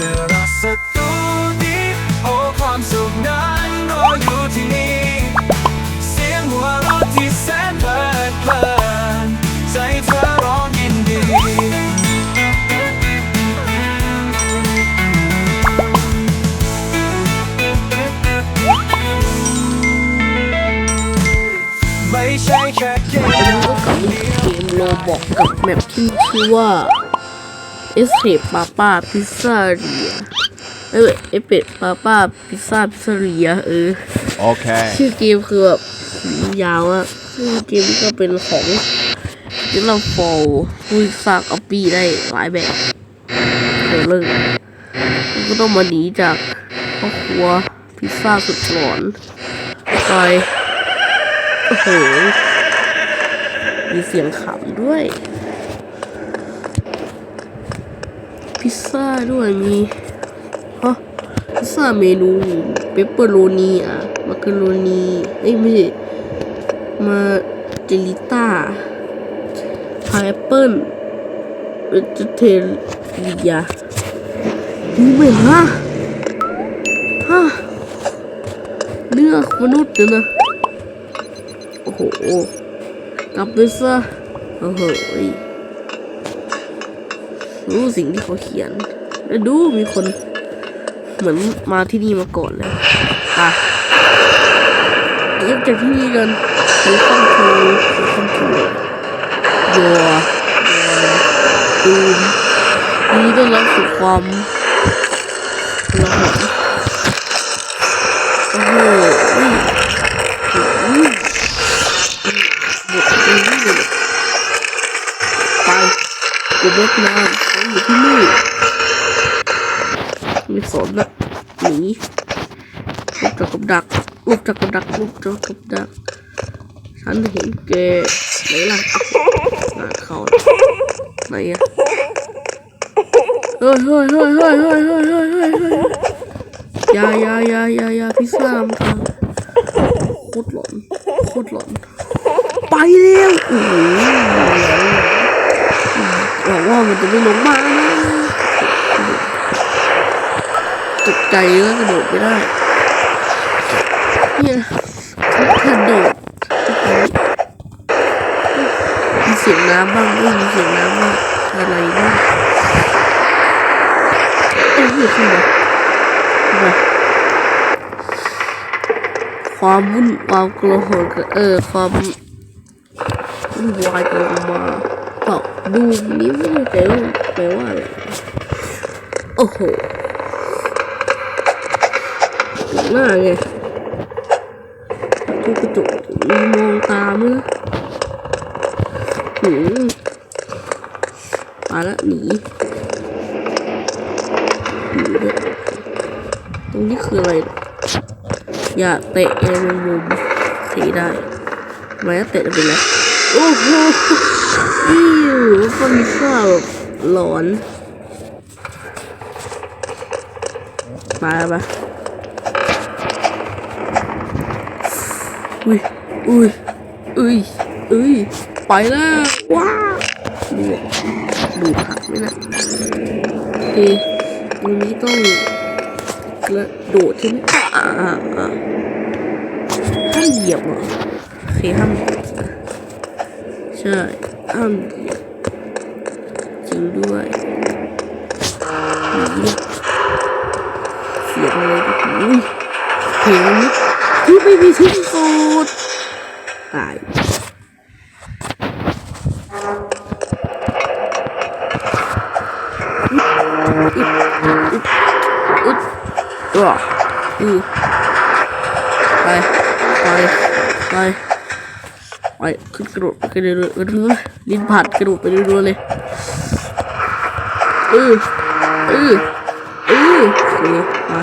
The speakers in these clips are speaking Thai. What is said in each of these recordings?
สือรักสักตูนี้โอ้ความสุขนั้นรออยู่ที่นี่ เสียงหัวเราะที่แสนเพลิดเพลินใจเธอร้องยินดี ไม่ใช่แค่เกม แล้วก็กลับมาเกมโลบอกกับแมปที่ชื่อว่า Escape Papa Pizzeria เอ้ยเอเป็ดปาป้าพิซซ่าพิซซ่าเรียเออ Okay. ชื่อเกมคือแบบยาวอะชื่อเกมก็เป็นของที่เราโฟลคุยซากอปปี้ได้หลายแบบเดี๋ยวเลิกเราก็ต้องมาหนีจากครอบครัวพิซซ่าสุดหลอนไปโอ้โหมีเสียงขำด้วย พิซซ่าด้วยมีฮะพิซซ่าเมนูเปปเปอโรนีอะมาคาโรนีเอ้ยไม่ใช่มาเจลิต้าพายแอปเปิ้ลเวจเทเลียดูไหมฮะฮะเนื้อมนุษย์เนี่ยนะ โอ้โหกลับไปซะโอ้โหย รู้สิ่งที่เขาเขียน แล้วดูมีคนเหมือนมาที่นี่มาก่อนแล้วอะยังจากที่นี่กันคือคอนโทรคือคอนโทรยัวดูมยินดีต้อนรับสู่ความระหองโอ้โหอุ้ยอุ้ย หมดไปเลยไปกูเบิกน้ำเขาอยู่ที่นี่ ไม่สนละหนีลุกจากกับดักลุกจากกับดักลุกจากกับดัก ฉันเห็นแกไหนล่ะงาเขาไหนอะเฮ้ยเฮ้ยเฮ้ยเฮ้ยเฮ้ยเฮ้ยเฮ้ยเฮ้ยยายายายายาพิซซ่ามทางโคตรหลอนโคตรหลอนไปเร็วโอ้โหหวังว่ามันจะไม่ลงมา นะตกล้วกระโดดไม่ได้เนี่ยกระโดดมีเสียงน้ำบ้างไม่มีเสียงน้ำบ้างอะไรบ้างเอ้ยขึ้นมาขึ้นมาความวุ่นความกลัวโหดเออความวุ่นวายกันมาเปล่าดูนี้ไม่เข้าใจว่าแปลว่าอะไรโอ้โห หน้าไงทุกกระจกมีมองตามเลยหืมมาละหนีหนีเลยตรงนี้คืออะไร อย่าเตะไอ้แมงมุมโอเคได้ไมถ้าเตะจะเป็นไรโอ้โหอิวมันมีข้าวแบบหลอนมาแล้วปะ อุ้ยอุ้ยอุ้ยอุ้ยไปแล้วว้าดูดูผักไหมนะโอเคตรงนี้ต้องกระโดดใช่ไหมอ่าอ่าอ่าห้ามเหยียบเหรอโอเคห้ามเหยียบใช่ห้ามเหยียบจริงด้วยหนีเสียงอะไรก็อุ้ยเพลงนี้ ที่ไม่มีที่สุดตายอึดอึดอึดตัวอือไปไปไปไปขึ้นกระโดดไปเรื่อยๆเรื่อยๆลิ้นผัดกระโดดไปเรื่อยๆเลยเออเออเออโอเคมา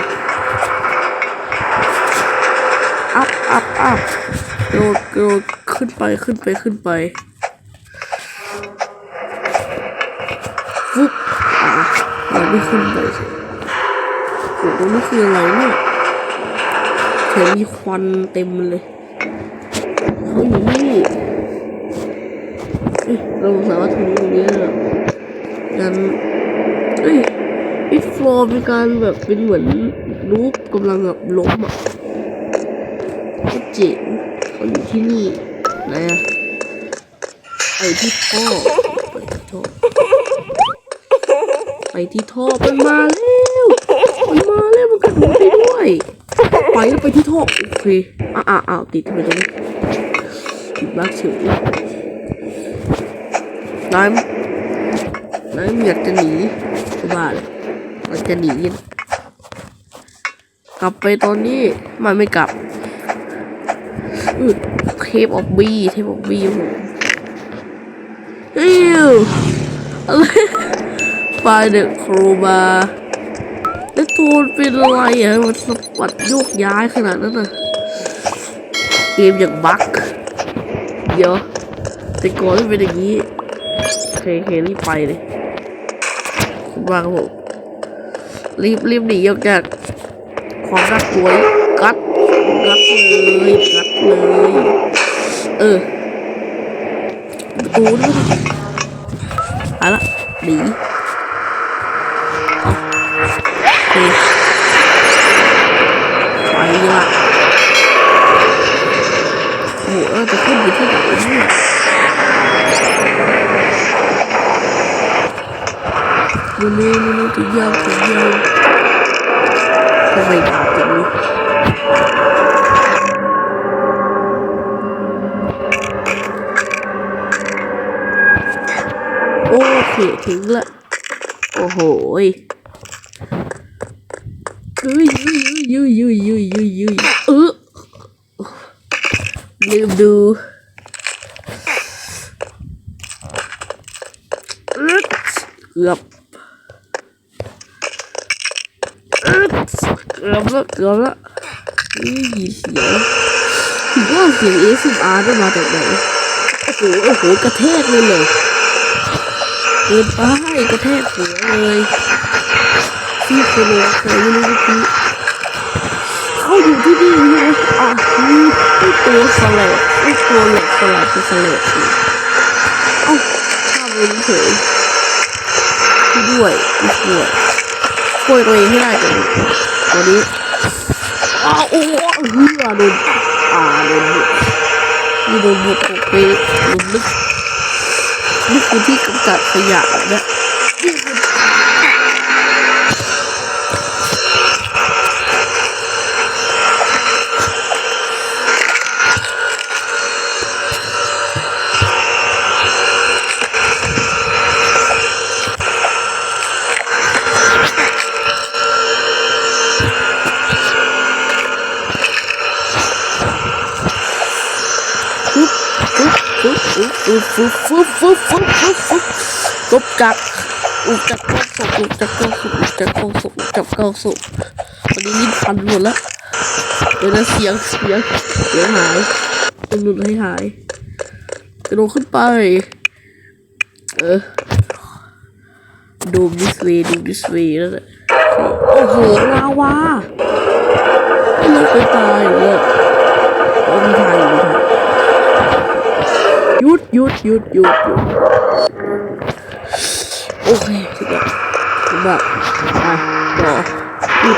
อัพอัพกระโดดโดดขึ้นไปขึ้นไปขึ้นไปฟุ๊บอะเราไม่ขึ้นไปโอ้โหนี่คืออะไรเนี่ยเห็นมีควันเต็มเลยเขาอยู่นี่เอ้ยเราสามารถทำตรงนี้ได้หรองั้นเอ้ยปิดไฟลอร์เป็นการแบบเป็นเหมือนรูปกำลังแบบล้มอะ เจ๋งเขาอยู่ที่นี่ไหนอะไปที่ท่อไปที่ท่อไปที่ท่อมันมาแล้วมันมาแล้วมันกระโดดไปด้วยไปแล้วไปที่ท่อโอเคอ้าวอ้าวอ้าติดไมตรงนี้ติดบักเฉยนายนายอยากจะหนีก็บ้าเลยมันจะหนีนกลับไปตอนนี้มันไม่กลับ อือเทปออกบีเทปออกบีผมเฮ้ยอะไรไปเด็กโครบาแล้วตัวมันเป็นอะไรอะมันสะบัดโยกย้ายขนาดนั้นน่ะเกมอย่างบั๊กเดี๋ยวแต่ก่อนไม่เป็นอย่างนี้เคเครีบไปเลยคุณว่าครับผมรีบรีบหนีออกจากความน่ากลัวกัดกัดเลยกัด เลย เออประตูด้วยเอาละหนีเอาโอเคไปละโอ้โหเออจะขึ้นไปที่ไหนเนี่ยดูนี่ดูนี่ถึงยาวถึงยาวทำไมดาวจัง เลยโอเคถึงละ โอ้โหยเฮ้ยเฮ้ยเฮ้ยเฮ้ยเฮ้ยเฮ้ยเฮ้ยเออลืมดูอึ๊ดเกือบอึ๊ดเกือบละเกือบละเฮ้ยเสียงถึงว่าเสียง ASMR ได้มาจากไหนโอ้โหโอ้โหกระแทกเลยเลย เกินไปกระแทกหัวเลยที่โคโลใครไม่รู้เมื่อกี้เขาอยู่ที่นี่ใช่ไหมอะนี่ตัวสลัดนี่ตัวเหล็กสลัดจะสลัดเอ้าข้ามไปเฉยช่วยด้วยช่วยช่วยตัวเองให้ได้ก่อนตอนนี้อ้าวโอ้โหเฮือโดนอ่าโดนบุกนี่โดนบุกตกไปหลุมลึก นี่คือที่กำจัดขยะนะ อึบฟึบฟึบฟึบฟึบฟึบฟึบกบจับอุบจับก้องสุอุบจับก้องสุอุบจับก้องสุอุบจับก้องสุกวันนี้ลิ้นพันหมดละเดี๋ยวนะเสียงเสียงเดี๋ยวหายหลุดให้หายกระโดดขึ้นไปเออดูดิสเวดูดิสเวแล้โอ้โหลาวาไม่รู้ไปตายเลยโอ้มีทางอยู่ หยุดหยุดหยุดหยุดหยุดโอเคถึงแล้วถึงแล้วอะต่อหยุด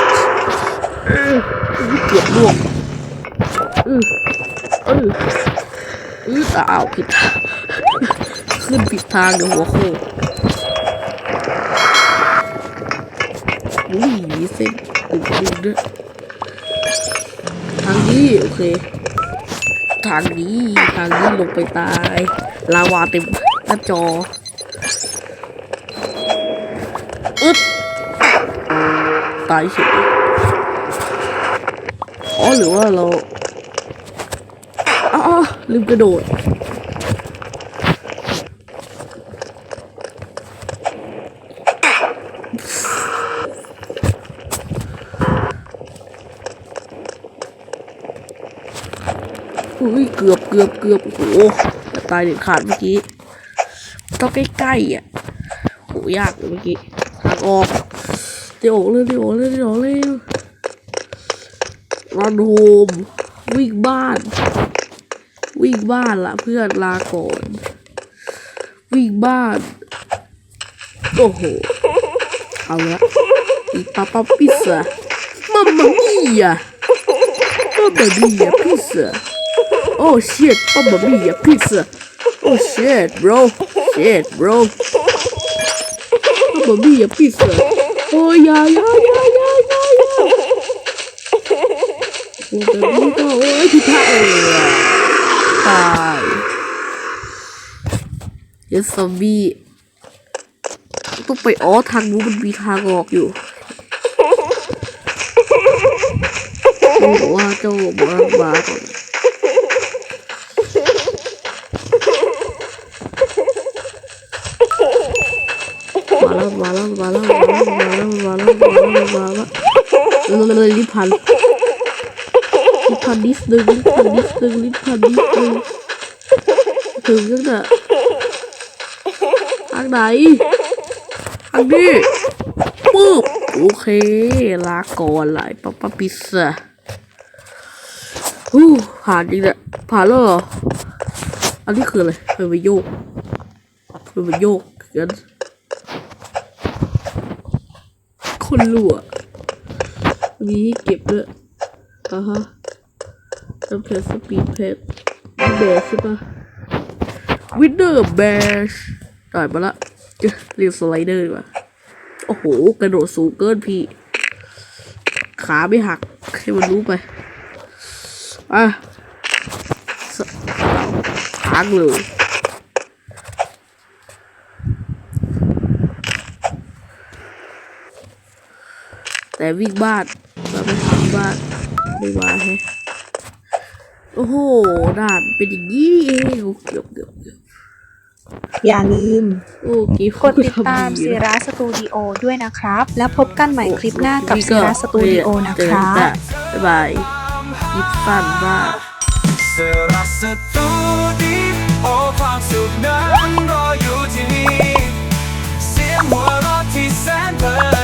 เกือบล่วงเออเออเออตาเอาผิดขึ้นผิดทางเดี๋ยวหัวโคกอุ้ยเส้นตึงตึงด้วยทางนี้โอเค ทางนี้ทางนี้ลงไปตาย ลาวาเต็มหน้าจออึดตายเฉยอ๋อหรือว่าเราอ๋อลืมกระโดด อุ้ยเกือบเกือบเกือบโอ้โหจะตายเด็ดขาดเมื่อกี้ต้องใกล้ๆอะโหยากเลยเมื่อกี้ทางออกเดี๋ยวออกเลยเดี๋ยวออกเลยเดี๋ยวออกเลยรันโฮมวิ่งบ้าน วิ่งบ้านละเพื่อนลาก่อนวิ่งบ้าน โอ้โหเอาละอีปาปาพิซซ่ามามามี่อะมามามี่อะพิซซ่า Oh shit, Mamma Mia pizza. Oh shit, bro. Shit, bro. Mamma Mia pizza. Oh yeah, yeah, yeah, yeah, yeah, yeah. โอ้แต่นี่ก็โอ้ยผิดพลาดเลยตายเดี๋ยวซอมบี้ต้องไปอ๋อทางนู้นมันมีทางออกอยู่บอกว่าเจ้าหมาหมาก่อน ล้วมาแล้วมาแล้วมาแล้วมาแล้วมาแล้วมาแล้วมาแล้วลยเลยรีบพันรีบพันนิดนึงรีบพันนิดนึงรีบพันนิดนึงถึงแล้วน่ะทางไหนทางนี้ปุ๊บโอเค ลาก่อนเลยป๊าป๊าพิซซ่าฮู้ผ่านจริงแหละผ่านแล้วเหรออันนี้คืออะไรเออไปโยกเออไปโยกกัน คนรั่วมีให้เก็บด้วยอ่าฮะน้ำเพชรสปีดเพชรแบชใช่ปะวินเนอร์แบชได้มาละเรียกสไลเดอร์ดีกว่าโอ้โห กระโดดสูงเกินพี่ ขาไม่หัก ให้มันรู้ไป อะสค้างเลย แต่วิ่งบ้านเราไปทำบ้านไม่มาแฮะโอ้โหด่านเป็นอย่างนี้เองโอ้เกือบเกือบเกือบอย่าลืม โอ้กีกดติดตามซีราสตูดิโอด้วยนะครับ แล้วพบกันใหม่คลิปหน้ากับซีราสตูดิโอนะครับบ๊ายบายยิบสั้นมากเสรัสตูดีโอความสุขนั้นรออยู่ที่นี่เสียงหัวเราะที่แสนเพลิด